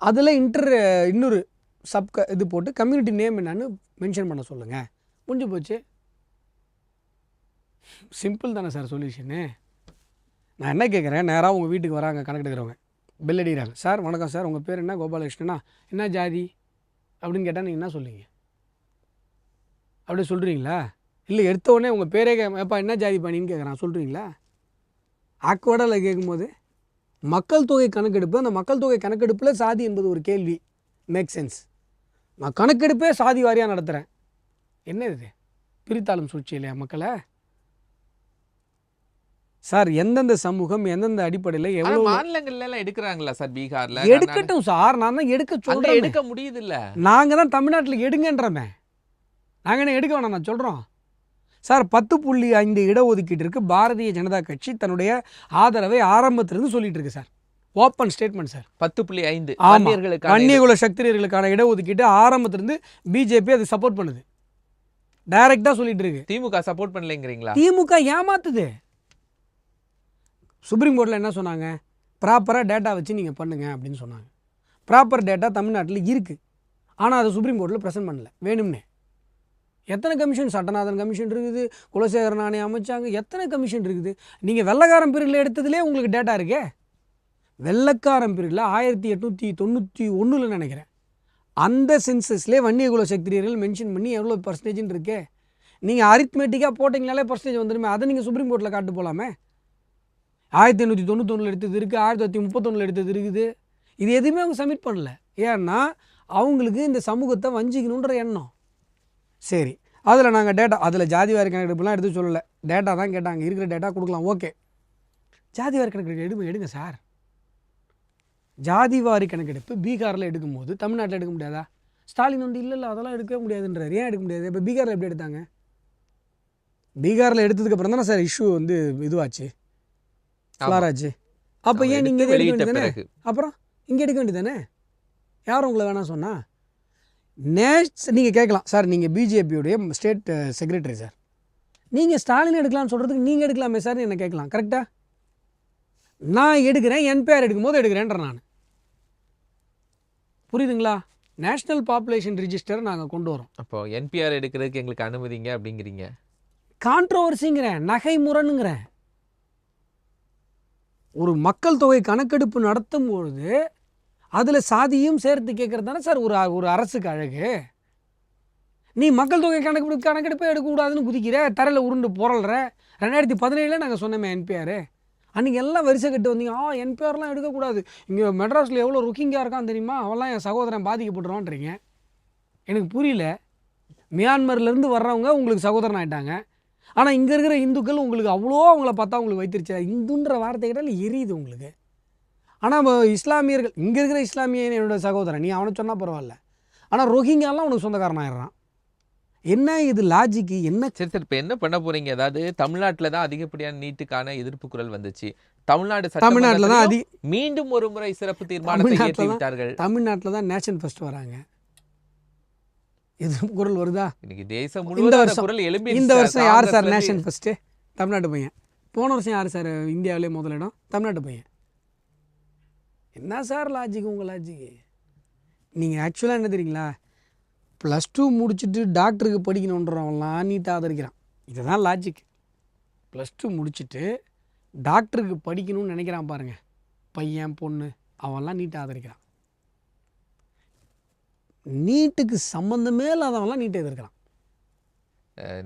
அதில் இன்டர் இன்னொரு சப் க இது போட்டு கம்யூனிட்டி நேம் என்னன்னு மென்ஷன் பண்ண சொல்லுங்கள் முடிஞ்சு போச்சு. சிம்பிள் தானே சார் சொல்யூஷனு நான் என்ன கேட்குறேன் நேராக உங்கள் வீட்டுக்கு வராங்க கணக்கு எடுக்கிறவங்க. பில் அடிக்கிறாங்க. சார் வணக்கம் சார் உங்கள் பேர் என்ன? கோபாலகிருஷ்ணனா? என்ன ஜாதி? அப்படின்னு கேட்டால் நீங்கள் என்ன சொல்லுவீங்க அப்படி சொல்கிறீங்களா இல்லை எடுத்த உடனே உங்கள் பேரே கேப்பா என்ன ஜாதி பண்ணின்னு கேட்குறான் சொல்கிறீங்களா ஆக்வர்டால் கேட்கும்போது மக்கள் தொகை கணக்கெடுப்பு அந்த மக்கள் தொகை கணக்கெடுப்பில் சாதி என்பது ஒரு கேள்வி. மேக் சென்ஸ் நான் கணக்கெடுப்பே சாதி வாரியாக நடத்துகிறேன் என்ன இது? பிரித்தாளும் சூழ்ச்சி இல்லையா மக்களை? சார் எந்தெந்த சமூகம் எந்தெந்த அடிப்படையில் ஆனா எவ்வளோ மாநிலங்கள்ல எல்லாம் எடுக்கிறாங்களா சார் பீகார்ல எடுக்கட்டும் சார் நான் தான் எடுக்க அங்க சொல்கிறேன் எடுக்க முடியுது இல்ல நாங்கள் தான் தமிழ்நாட்டில் எடுங்கன்றமே. நாங்கள் என்ன எடுக்க வேணாம் நான் சொல்கிறோம் சார் பத்து புள்ளி ஐந்து இடஒதுக்கீட்டிற்கு பாரதிய ஜனதா கட்சி தன்னுடைய ஆதரவை ஆரம்பத்திலிருந்து சொல்லிட்டு இருக்கு சார். Open statement sir. பத்து புள்ளி ஐந்து. கன்னியகுல சக்திரியர்களுக்கான இடஒதுக்கீட்டு ஆரம்பத்திலிருந்து பிஜேபி அதை சப்போர்ட் பண்ணுது. டைரெக்டாக சொல்லிட்டு இருக்கு. திமுக சப்போர்ட் பண்ணலைங்கிறீங்களா? திமுக ஏமாத்துது. சுப்ரீம் கோர்ட்டில் என்ன சொன்னாங்க? ப்ராப்பராக டேட்டா வச்சு நீங்கள் பண்ணுங்க அப்படின்னு சொன்னாங்க. ப்ராப்பர் டேட்டா தமிழ்நாட்டில் இருக்குது ஆனால் அதை சுப்ரீம் கோர்ட்டில் ப்ரெசென்ட் பண்ணல. வேணும்னே. எத்தனை கமிஷன் சட்டநாதன் கமிஷன் இருக்குது குலசேகரன் ஆணையம் அமைச்சாங்க எத்தனை கமிஷன் இருக்குது? நீங்கள் வெள்ளக்காரன் பிரிவில் எடுத்ததுலேயே உங்களுக்கு டேட்டா இருக்கே. வெள்ளக்காரன் பிரிவில் ஆயிரத்தி எட்நூற்றி தொண்ணூற்றி ஒன்றில் நினைக்கிறேன். அந்த சென்சஸ்லேயே வன்னியகுல சக்திரியர்கள் மென்ஷன் பண்ணி எவ்வளோ பர்சன்டேஜ்னு இருக்கே. நீங்கள் அரித்மெட்டிக்காக போட்டிங்கனாலே பர்சன்டேஜ் வந்துடுமே. அதை நீங்கள் சுப்ரீம் கோர்ட்டில் காட்டு போகலாமே ஆயிரத்தி எண்ணூற்றி தொண்ணூத்தொன்னில் எடுத்தது இருக்குது ஆயிரத்தி தொள்ளாயிரத்தி முப்பத்தொன்னில் எடுத்தது இருக்குது. இது எதுவுமே அவங்க சப்மிட் பண்ணல. ஏன்னா அவங்களுக்கு இந்த சமூகத்தை வஞ்சிக்கணுன்ற எண்ணம். சரி. அதில் நாங்கள் டேட்டா அதில் ஜாதி வாரி கணக்கெடுப்புலாம் எடுத்து சொல்லலை. டேட்டா தான் கேட்டாங்க. இருக்கிற டேட்டா கொடுக்கலாம். ஓகே ஜாதி வாரி கணக்கெடுப்பு எடுங்க எடுங்க சார். ஜாதி வாரி கணக்கெடுப்பு பீகாரில் எடுக்கும்போது தமிழ்நாட்டில் எடுக்க முடியாதா? ஸ்டாலின் வந்து இல்லை இல்லை அதெல்லாம் எடுக்கவே முடியாதுன்றார். ஏன் எடுக்க முடியாது? இப்போ பீகாரில் எப்படி எடுத்தாங்க? பீகாரில் எடுத்ததுக்கு அப்புறம் தானே சார் இஷ்யூ வந்து இதுவாச்சு. ஆச்சு அப்போ ஏன் நீங்கள் எடுக்க வேண்டியதானே பிறகு. அப்புறம் இங்கே எடுக்க வேண்டியதானே யார் உங்களை வேணாம் சொன்னா? நேஷ் நீங்கள் கேட்கலாம். சார் நீங்கள் பிஜேபியோடைய ஸ்டேட் செக்ரட்டரி சார். நீங்கள் ஸ்டாலின் எடுக்கலாம்னு சொல்கிறதுக்கு நீங்கள் எடுக்கலாமே சார் என்ன கேட்கலாம். கரெக்டாக நான் எடுக்கிறேன் என் பேர் எடுக்கும்போது எடுக்கிறேன்ற நான். புரியுதுங்களா? நேஷ்னல் பாப்புலேஷன் ரிஜிஸ்டர் நாங்கள் கொண்டு வரோம். அப்போ என்பிஆர் எடுக்கிறதுக்கு எங்களுக்கு அனுமதிங்க அப்படிங்கிறீங்க. கான்ட்ரவர்சிங்கிறேன் நகை முரணுங்கிறேன் ஒரு மக்கள் தொகை கணக்கெடுப்பு நடத்தும் பொழுது அதில் சாதியும் சேர்த்து கேட்குறது தானே சார் ஒரு ஒரு அரசுக்கு அழகு? நீ மக்கள் தொகை கணக்கெடுப்பு கணக்கெடுப்பே எடுக்கக்கூடாதுன்னு குதிக்கிற தரையில் உருண்டு புரள்ற ரெண்டாயிரத்தி பதினேழில் நாங்கள் சொன்னோமே என்பிஆர் அன்றைக்கி எல்லாம் வரிசை கட்டு வந்தீங்க. ஆ என்பிஆர்லாம் எடுக்கக்கூடாது. இங்கே மெட்ராஸில் எவ்வளோ ருக்கிங்காக இருக்கான் தெரியுமா? அவன்லாம் என் சகோதரன் பாதிக்கப்பட்டுருவான்றீங்க. எனக்கு புரியல. மியான்மர்லேருந்து வர்றவங்க உங்களுக்கு சகோதரன் ஆகிட்டாங்க ஆனால் இங்கே இருக்கிற இந்துக்கள் உங்களுக்கு அவ்வளோ அவங்கள பார்த்தா உங்களுக்கு வைத்திருச்சா இந்துன்ற வார்த்தை கேட்டால் எரியுது உங்களுக்கு. ஆனால் இஸ்லாமியர்கள் இங்கே இருக்கிற இஸ்லாமியன் என்னோட சகோதரன் நீ அவனை சொன்னால் பரவாயில்ல. ஆனால் ரோஹிங்காலாம் உனக்கு சொந்தக்காரன் ஆயிடுறான். என்ன இது லாஜிக்கு என்ன சரி சரி இப்போ என்ன பண்ண போறீங்க? அதாவது தமிழ்நாட்டில் தான் அதிகப்படியான நீட்டுக்கான எதிர்ப்பு குரல் வந்துச்சு. தமிழ்நாடு தமிழ்நாட்டில் தான் சட்டமன்றத்திலும் அதி மீண்டும் ஒரு முறை சிறப்பு தீர்மானத்தை தமிழ்நாட்டுல ஏற்றி தான் விட்டார்கள் தமிழ்நாட்டில் தான் நேஷன் ஃபர்ஸ்ட் வராங்க. எதிர்ப்பு குரல் வருதா? இன்னைக்கு தேசம் முழுவதும் அந்த வருஷம் குரல் எழும்பி இந்த வருஷம் யார் சார் நேஷன் ஃபஸ்ட்டு தமிழ்நாட்டு பையன். போன வருஷம் யார் சார் இந்தியாவிலே முதலிடம்? தமிழ்நாட்டு பையன். என்ன சார் லாஜிக் உங்கள் லாஜிக்கு நீங்கள் ஆக்சுவலாக என்ன தெரியுங்களா? ப்ளஸ் டூ முடிச்சுட்டு டாக்டருக்கு படிக்கணுன்றவன்லாம் நீட்டாக ஆதரிக்கிறான். இதுதான் லாஜிக் ப்ளஸ் டூ முடிச்சுட்டு டாக்டருக்கு படிக்கணும்னு நினைக்கிறான் பாருங்க. பையன் பொண்ணு அவன்லாம் நீட்டாக ஆதரிக்கிறான். நீட்டுக்கு சம்மந்தமே இல்லாதவன்லாம் நீட்டை எதிர்க்கிறான்.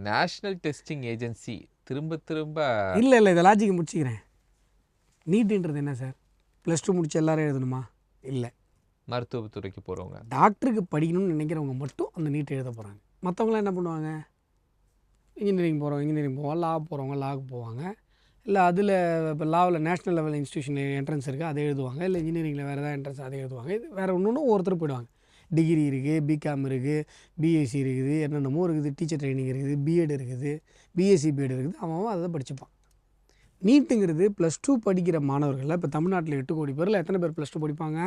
நேஷனல் டெஸ்டிங் ஏஜென்சி திரும்ப திரும்ப இல்லை இல்லை இதை லாஜிக்கு முடிச்சுக்கிறேன். நீட்டுன்றது என்ன சார்? ப்ளஸ் டூ முடிச்சு எல்லாரும் எழுதணுமா? இல்லை. மருத்துவத்துறைக்கு போறவங்க. டாக்டருக்கு படிக்கணும்னு நினைக்கிறவங்க மட்டும் அந்த நீட் எழுத போகிறாங்க மற்றவங்களாம் என்ன பண்ணுவாங்க? இன்ஜினியரிங் போகிறவங்க இன்ஜினியரிங் போவாங்க லா போகிறவங்க லாக்கு போவாங்க. இல்லை அதில் இப்போ லாவில் நேஷ்னல் லெவல் இன்ஸ்டியூஷன் என்ட்ரன்ஸ் இருக்குது அதை எழுதுவாங்க. இல்லை இன்ஜினியரிங்கில் வேறு ஏதாவது என்ட்ரன்ஸ் அதை எழுதுவாங்க. இது வேறு ஒன்று ஒன்று ஒருத்தர் போயிடுவாங்க. டிகிரி இருக்குது பிகாம் இருக்குது பிஎஸ்சி இருக்குது என்னென்னமோ இருக்குது. டீச்சர் ட்ரைனிங் இருக்குது பிஎட் இருக்குது பிஎஸ்சி பிஎட் இருக்குது. அவன் அவன் அதை படிச்சுப்பான். நீட்டுங்கிறது ப்ளஸ் டூ படிக்கிற மாணவர்களில் இப்போ தமிழ்நாட்டில் எட்டு கோடி பேரில் எத்தனை பேர் ப்ளஸ் டூ படிப்பாங்க?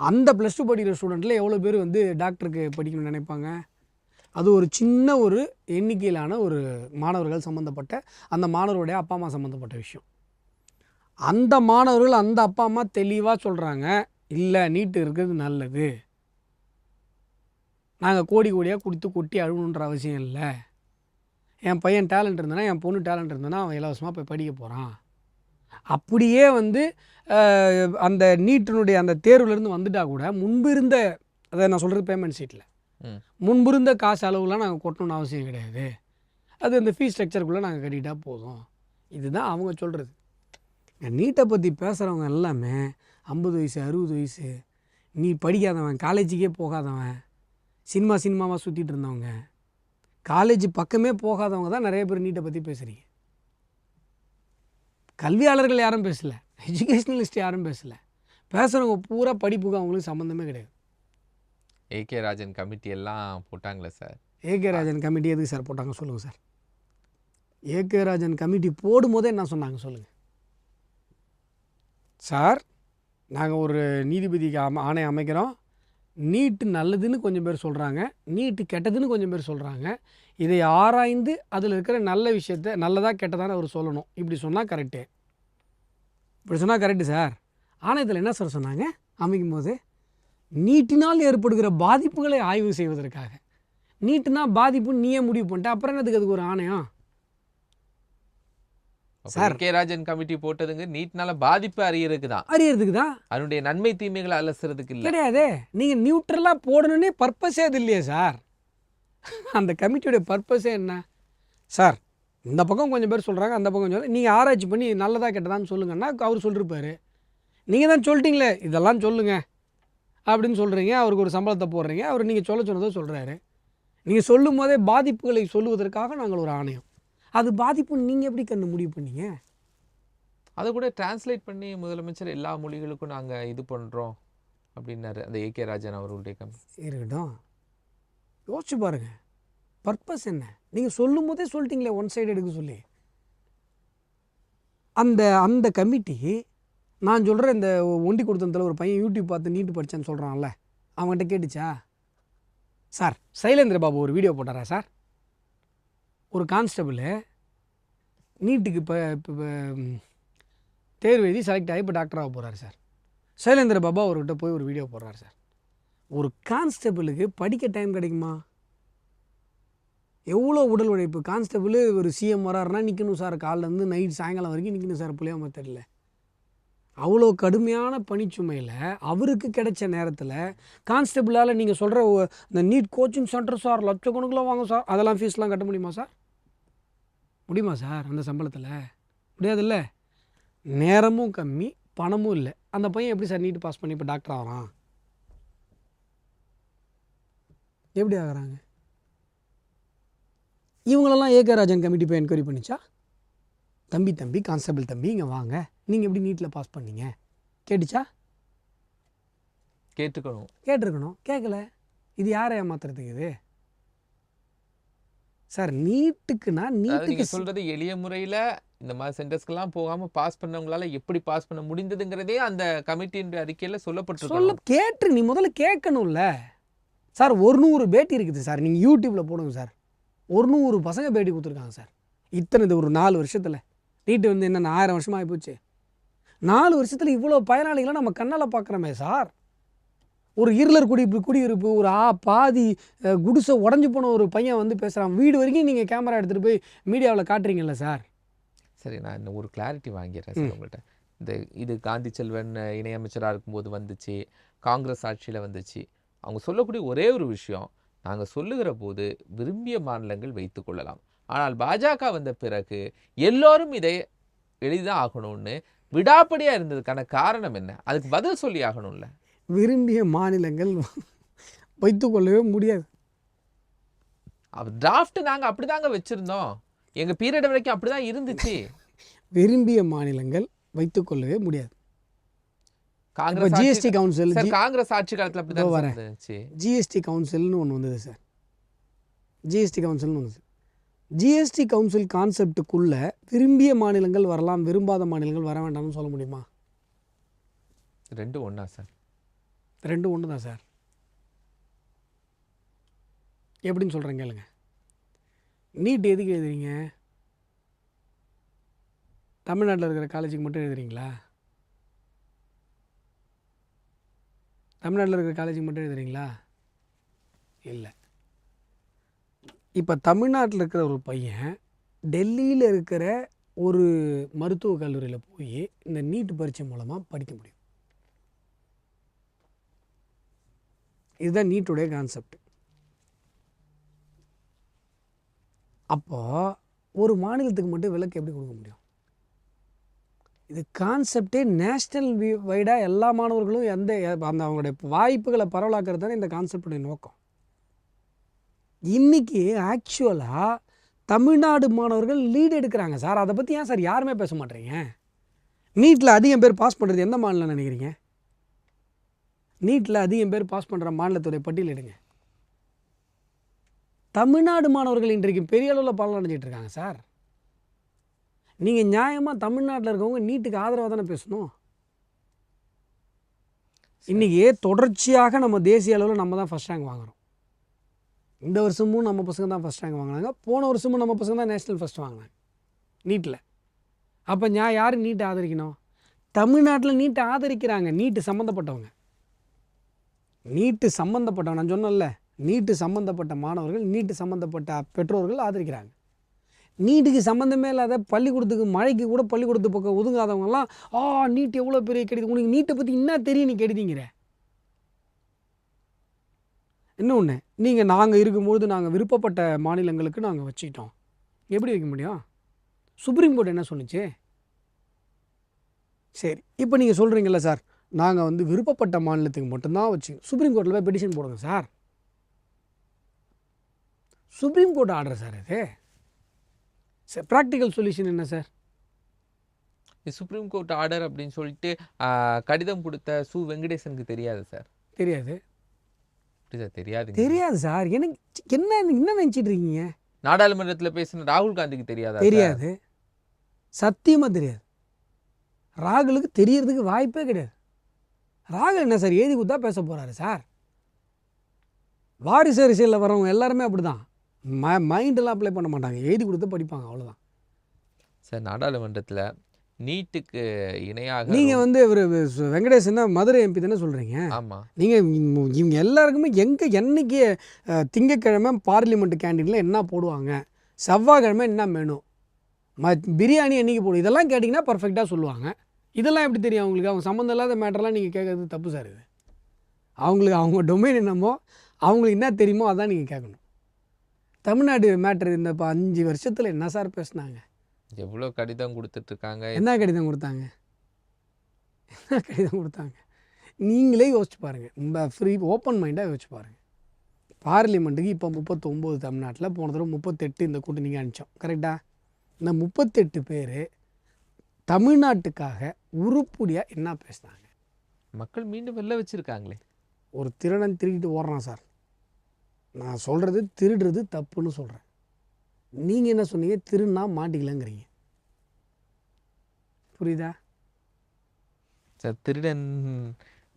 அந்த ப்ளஸ் டூ படிக்கிற ஸ்டூடெண்ட்டில் எவ்வளோ பேர் வந்து டாக்டருக்கு படிக்கணும்னு நினைப்பாங்க? அது ஒரு சின்ன ஒரு எண்ணிக்கையிலான ஒரு மாணவர்கள் சம்மந்தப்பட்ட அந்த மாணவருடைய அப்பா அம்மா சம்மந்தப்பட்ட விஷயம். அந்த மாணவர்கள் அந்த அப்பா அம்மா தெளிவாக சொல்கிறாங்க இல்லை நீட்டு இருக்கிறது நல்லது. நாங்கள் கோடி கோடியாக கொடுத்து கொட்டி அழுகணுன்ற அவசியம் இல்லை. என் பையன் டேலண்ட் இருந்தனா என் பொண்ணு டேலண்ட் இருந்தனா அவன் இலவசமாக போய் படிக்க போகிறான் அப்படியே வந்து அந்த நீட்டினுடைய அந்த தேர்வுலேருந்து வந்துட்டா கூட முன்பு இருந்த அதை நான் சொல்கிறது பேமெண்ட் சீட்டில் ம். முன்பு இருந்த காசு அளவுலாம் நாங்கள் கொட்டணும்னு அவசியம் கிடையாது. அது அந்த ஃபீஸ் ஸ்ட்ரக்சருக்குள்ளே நாங்கள் கட்டிட்டா போதும். இதுதான் அவங்க சொல்கிறது நீட்டை பற்றி பேசுகிறவங்க எல்லாமே ஐம்பது வயசு அறுபது வயசு நீ படிக்காதவன் காலேஜுக்கே போகாதவன் சினிமா சினிமாவாக சுற்றிட்டு இருந்தவங்க காலேஜ் பக்கமே போகாதவங்க தான் நிறைய பேர் நீட்டை பற்றி பேசுகிறீங்க கல்வியாளர்கள் யாரும் பேசல. எஜுகேஷ்னலிஸ்ட் யாரும் பேசல. பேசுகிறவங்க பூரா படிப்புக்கு அவங்களுக்கு சம்மந்தமே கிடையாது. ஏகே ராஜன் கமிட்டி எல்லாம் போட்டாங்களே sir A K Rajan committee எதுக்கு சார் போட்டாங்க சொல்லுங்கள் சார் ஏகே ராஜன் கமிட்டி போடும்போதே என்ன சொன்னாங்க சொல்லுங்கள் சார் நாங்கள் ஒரு நீதிபதிக்கு ஆணை அமைக்கிறோம். நீட்டு நல்லதுன்னு கொஞ்சம் பேர் சொல்கிறாங்க நீட்டு கெட்டதுன்னு கொஞ்சம் பேர் சொல்கிறாங்க இதை ஆராய்ந்து அதில் இருக்கிற நல்ல விஷயத்த நல்லதாக கெட்டதான்னு அவர் சொல்லணும். இப்படி சொன்னால் கரெக்டு இப்படி சொன்னால் கரெக்டு சார். ஆணையத்தில் என்ன சார் சொன்னாங்க? அமைக்கும் போது நீட்டினால் ஏற்படுகிற பாதிப்புகளை ஆய்வு செய்வதற்காக. நீட்டுனா பாதிப்புன்னு நீயே முடிவு பண்ணிட்டேன் அப்புறம் என்னதுக்கு அதுக்கு ஒரு ஆணையம் sir. A K Rajan committee போட்டதுங்க நீட்னால பாதிப்பு அறியறதுக்கு தான் அறியறதுக்கு தான் அதனுடைய நன்மை தீமைகளை அலசுறதுக்கு இல்ல. கிடையாதே. நீங்கள் நியூட்ரலாக போடணுன்னே பர்பஸே அது இல்லையே சார். அந்த கமிட்டியோடைய பர்பஸே என்ன? சார் இந்த பக்கம் கொஞ்சம் பேர் சொல்கிறாங்க அந்த பக்கம் சொல்ல நீங்கள் ஆராய்ச்சி பண்ணி நல்லதா கெட்டதான்னு சொல்லுங்கன்னா அவர் சொல்லிருப்பாரு. நீங்கள் தான் சொல்லிட்டீங்களே இதெல்லாம் சொல்லுங்க அப்படின்னு சொல்கிறீங்க அவருக்கு ஒரு சம்பளத்தை போடுறீங்க அவர் நீங்கள் சொல்ல சொன்னதோ சொல்கிறாரு நீங்கள் சொல்லும் போதே பாதிப்புகளை சொல்லுவதற்காக நாங்கள் ஒரு ஆணையம். அது பாதிப்புன்னு நீங்கள் எப்படி கண்டு முடிவு பண்ணீங்க? அதை கூட டிரான்ஸ்லேட் பண்ணி முதலமைச்சர் எல்லா மொழிகளுக்கும் நாங்க இது பண்றோம் அப்படின்னாரு அந்த ஏகே ராஜன் அவர்களுடைய கமிட்டி இருக்கட்டும். யோசிச்சு பாருங்க. பர்பஸ் என்ன? நீங்கள் சொல்லும் போதே சொல்லிட்டீங்களே ஒன் சைடு எடுக்க சொல்லி. அந்த அந்த கமிட்டி நான் சொல்கிற இந்த ஒண்டி கொடுத்தனத்தில் ஒரு பையன் யூடியூப் பார்த்து நீட்டு படித்தேன்னு சொல்கிறான்ல அவன்கிட்ட கேட்டுச்சா? சார் சைலேந்திர பாபு ஒரு வீடியோ போட்டாரா சார்? ஒரு கான்ஸ்டபிள் நீட்டுக்கு இப்போ இப்போ தேர்வு எழுதி செலக்ட் ஆகி இப்போ டாக்டராக போகிறாரு சார். சைலேந்திர பாபா அவர்கிட்ட போய் ஒரு வீடியோ போடுறாரு சார். ஒரு கான்ஸ்டபிளுக்கு படிக்க டைம் கிடைக்குமா? எவ்வளோ உடல் உழைப்பு? கான்ஸ்டபிள் ஒரு சிஎம் வராருன்னா நிற்கணும் சார். காலிலேருந்து நைட் சாயங்காலம் வரைக்கும் நிற்கணும் சார். புளியாமல் தெரியல அவ்வளோ கடுமையான பணிச்சுமையில் அவருக்கு கிடைச்ச நேரத்தில் கான்ஸ்டபிளால் நீங்கள் சொல்கிற இந்த நீட் கோச்சிங் சென்டர் சார் லட்சக்கணக்கில் வாங்க சார். அதெல்லாம் ஃபீஸ்லாம் கட்ட முடியுமா சார்? முடியுமா சார் அந்த சம்பளத்தில்? முடியாதுல்ல? நேரமும் கம்மி பணமும் இல்லை. அந்த பையன் எப்படி சார் நீட் பாஸ் பண்ணி இப்போ டாக்டர் ஆகிறான்? எப்படி ஆகுறாங்க? இவங்களெல்லாம் ஏகே ராஜன் கமிட்டி போய் என்கொயரி பண்ணிச்சா? தம்பி தம்பி கான்ஸ்டபிள் தம்பி இங்கே வாங்க. நீங்கள் எப்படி நீட்டில் பாஸ் பண்ணீங்க? கேட்டுச்சா? கேட்டுக்கணும். கேட்டிருக்கணும். கேட்கல இது யாரை ஏமாத்துறதுக்கு இது? சார் நீட்டுக்குன்னா நீட்டுக்கு சொல்றது எளிய முறையில இந்த மாதிரி சென்டர்ஸ்க்கெல்லாம் போகாம பாஸ் பண்ணவங்களால எப்படி பாஸ் பண்ண முடிந்ததுங்கிறதே அந்த கமிட்டியினுடைய அறிக்கையில சொல்ல சொல்லப்பட்டிருக்கணும் கேட்டு நீ முதல்ல கேட்கணும்ல. சார் ஒரு நூறு பேட்டி இருக்குது சார். நீங்கள் யூடியூப்பில் போடுங்க சார். ஒரு நூறு பசங்க பேட்டி கொடுத்துருக்காங்க சார். இத்தனை இது ஒரு நாலு வருஷத்தில். நீட்டு வந்து என்ன ஆயிரம் வருஷமாக ஆகிப்போச்சு நாலு வருஷத்தில் இவ்வளோ பயனாளிகளை நம்ம கண்ணால் பார்க்குறோமே சார். ஒரு இருளர் குடியிருப்பு குடியிருப்பு ஒரு ஆ பாதி குடிசை உடஞ்சி போன ஒரு பையன் வந்து பேசுகிறான் வீடு வரைக்கும் நீங்கள் கேமரா எடுத்துகிட்டு போய் மீடியாவில் காட்டுறீங்கல்ல சார்? சரி நான் இன்னும் ஒரு கிளாரிட்டி வாங்கிடுறேன் சார் உங்கள்கிட்ட இந்த இது காந்தி செல்வன் இணையமைச்சராக இருக்கும்போது வந்துச்சு காங்கிரஸ் ஆட்சியில் வந்துச்சு. அவங்க சொல்லக்கூடிய ஒரே ஒரு விஷயம் நாங்கள் சொல்லுகிற போது விரும்பிய மாநிலங்கள் வைத்துக் கொள்ளலாம். ஆனால் பாஜக வந்த பிறகு எல்லோரும் இதை எளிதாக ஆகணும்னு விடாப்படியாக இருந்ததுக்கான காரணம் என்ன? அதுக்கு பதில் சொல்லி ஆகணும்ல. விரும்பிய மாநிலங்கள் வைத்துக்கொள்ளவே முடியாது. டிராஃப்ட் நாங்கள் அப்படிதாங்க வச்சிருந்தோம். எங்கள் பீரியட் வரைக்கும் அப்படிதான் இருந்துச்சு. விரும்பிய மாநிலங்கள் வைத்துக்கொள்ளவே முடியாது. காங்கிரஸ் ஜிஎஸ்டி கவுன்சில் காங்கிரஸ் ஆட்சி காலத்தில் இதோ அப்படிதான் வரேன். ஜிஎஸ்டி கவுன்சில்னு ஒன்று வந்தது சார். ஜிஎஸ்டி கவுன்சில்னு வந்தது ஜிஎஸ்டி கவுன்சில் கான்செப்டுக்குள்ளே விரும்பிய மாநிலங்கள் வரலாம் விரும்பாத மாநிலங்கள் வர வேண்டாம்னு சொல்ல முடியுமா? ரெண்டும் ஒன்றா சார். ரெண்டும் ஒன்று தான் சார். எப்படின்னு சொல்கிறேன் கேளுங்க. நீட் எதுக்கு எழுதுறீங்க? தமிழ்நாட்டில் இருக்கிற காலேஜுக்கு மட்டும் எழுதுறீங்களா? தமிழ்நாட்டில் இருக்கிற காலேஜுக்கு மட்டும் எழுதுறீங்களா? இல்லை. இப்போ தமிழ்நாட்டில் இருக்கிற ஒரு பையன் டெல்லியில் இருக்கிற ஒரு மருத்துவக் கல்லூரியில் போய் இந்த நீட் பரீட்சை மூலமாக படிக்க முடியும். இதுதான் நீட்டுடைய கான்செப்ட் அப்போது ஒரு மாநிலத்துக்கு மட்டும் விலக்கு எப்படி கொடுக்க முடியும்? இது கான்செப்டே நேஷ்னல் வைடாக எல்லா மாணவர்களும் எந்த அந்த அவங்களுடைய வாய்ப்புகளை பரவலாக்குறது தானே இந்த கான்செப்டுடைய நோக்கம். இன்றைக்கி ஆக்சுவலாக தமிழ்நாடு மாணவர்கள் லீடு எடுக்கிறாங்க. சார் அதை பற்றி ஏன் சார் யாருமே பேச மாட்டேறீங்க? நீட்டில் அதிகம் பேர் பாஸ் பண்ணுறது எந்த மாநிலம் நினைக்கிறீங்க? நீட்டில் அதிகம் பேர் பாஸ் பண்ணுற மாநிலத்துடைய பட்டியலிடுங்க தமிழ்நாடு மாணவர்கள் இன்றைக்கு பெரிய அளவில் பலன் அடைஞ்சிட்டு இருக்காங்க சார். நீங்கள் நியாயமாக தமிழ்நாட்டில் இருக்கவங்க நீட்டுக்கு ஆதரவாக தானே பேசணும்? இன்றைக்கி தொடர்ச்சியாக நம்ம தேசிய அளவில் நம்ம தான் ஃபஸ்ட் ரேங்க் வாங்குறோம். இந்த வருஷமும் நம்ம பசங்க தான் ஃபஸ்ட் ரேங்க் வாங்கினாங்க போன வருஷமும் நம்ம பசங்க தான் நேஷ்னல் ஃபஸ்ட் வாங்கினாங்க. நீட்டில் அப்போ நான் யார் நீட்டை ஆதரிக்கணும்? தமிழ்நாட்டில் நீட்டை ஆதரிக்கிறாங்க. நீட்டு சம்மந்தப்பட்டவங்க நீட்டு சம்மந்தப்பட்ட நான் சொன்னேன்ல நீட்டு சம்மந்தப்பட்ட மாணவர்கள் நீட்டு சம்மந்தப்பட்ட பெற்றோர்கள் ஆதரிக்கிறாங்க. நீட்டுக்கு சம்மந்தமே இல்லாத பள்ளிக்கூடத்துக்கு மழைக்கு கூட பள்ளிக்கூடத்து பக்கம் ஒதுங்காதவங்கலாம் ஆ நீட் எவ்வளோ பெரிய கெடுதி உனக்கு நீட்டை பற்றி என்ன தெரியும் நீ கெடுதிங்கிற? இன்னொன்று நீங்கள் நாங்கள் இருக்கும்பொழுது நாங்கள் விருப்பப்பட்ட மாநிலங்களுக்கு நாங்கள் வச்சுக்கிட்டோம். எப்படி வைக்க முடியும்? சுப்ரீம் கோர்ட் என்ன சொன்னுச்சு? சரி இப்போ நீங்கள் சொல்கிறீங்கள்ல சார் நாங்கள் வந்து விருப்பப்பட்ட மாநிலத்துக்கு மட்டும்தான் வச்சு சுப்ரீம் கோர்ட்டில் போய் பெட்டிஷன் போடுங்க sir Supreme Court order sir இது. சார் ப்ராக்டிக்கல் சொல்யூஷன் என்ன சார் சுப்ரீம் கோர்ட் ஆர்டர் அப்படின்னு சொல்லிட்டு கடிதம் கொடுத்த சு வெங்கடேசனுக்கு தெரியாது சார் தெரியாது. சார் தெரியாது. தெரியாது சார் எனக்கு என்ன என்ன நினச்சிட்டு இருக்கீங்க? நாடாளுமன்றத்தில் பேசின ராகுல் காந்திக்கு தெரியாதா? தெரியாது. சத்தியமாக தெரியாது. ராகுலுக்கு தெரியறதுக்கு வாய்ப்பே கிடையாது. ராகுல் என்ன சார் எழுதி கொடுத்தா பேச போகிறாரு சார்? வாரிசு அரசியலில் வரவங்க எல்லாருமே அப்படி தான் ம மைண்டெல்லாம் அப்ளை பண்ண மாட்டாங்க. எழுதி கொடுத்து படிப்பாங்க அவ்வளோதான் சார் நாடாளுமன்றத்தில் நீட்டுக்கு இணையாக நீங்கள் வந்து இவர் வெங்கடேசன் தான் மதுரை எம்பி தானே சொல்கிறீங்க ஆமா. நீங்கள் இவங்க எல்லாருக்குமே எங்கே என்னைக்கு அஹ், திங்கட்கிழமை பார்லிமெண்ட் கேண்டீனில் என்ன போடுவாங்க? செவ்வாய்க்கிழமை என்ன மெனு ம பிரியாணி என்னைக்கு போடும் இதெல்லாம் கேட்டிங்கன்னா பர்ஃபெக்டாக சொல்லுவாங்க. இதெல்லாம் எப்படி தெரியும் அவங்களுக்கு? அவங்க சம்மந்தம் இல்லாத மேட்டர்லாம் நீங்கள் கேட்கறது தப்பு சார் இது. அவங்களுக்கு அவங்க டொமைன் என்னமோ அவங்களுக்கு என்ன தெரியுமோ அதான் நீங்கள் கேட்கணும். தமிழ்நாடு மேட்ரு இந்த இப்போ அஞ்சு வருஷத்தில் என்ன சார் பேசுனாங்க? எவ்வளோ கடிதம் கொடுத்துட்டு இருக்காங்க என்ன கடிதம் கொடுத்தாங்க? என்ன கடிதம் கொடுத்தாங்க? நீங்களே யோசிச்சு பாருங்கள் ரொம்ப ஃப்ரீ ஓப்பன் மைண்டாக யோசிச்சு பாருங்கள் பார்லிமெண்ட்டுக்கு இப்போ முப்பத்தொம்போது தமிழ்நாட்டில் போன தடவை முப்பத்தெட்டு இந்த கூட்டணிக்கு அனுப்பிச்சோம். கரெக்டாக இந்த முப்பத்தெட்டு பேர் தமிழ்நாட்டுக்காக உருப்படியாக என்ன பேசுனாங்க? மக்கள் மீண்டும் வெளில வச்சிருக்காங்களே. ஒரு திருடன் திருடிட்டு ஓடுறான் சார். நான் சொல்கிறது திருடுறது தப்புன்னு சொல்கிறேன் நீங்கள் என்ன சொன்னீங்க? திருன்னா மாட்டிக்கலங்கிறீங்க. புரியுதா? சார் திருடன்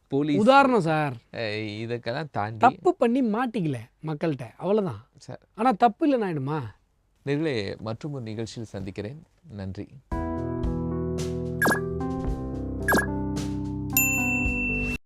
போலீஸ். உதாரணம் சார். இதுக்கெல்லாம் தாண்டி. தப்பு பண்ணி மாட்டிக்கல மக்கள்கிட்ட. அவ்வளோதான் சார். ஆனால் தப்பு இல்லைன்னு ஆயிடுமா? நேர்களே மற்றும் ஒரு நிகழ்ச்சியில் சந்திக்கிறேன். நன்றி.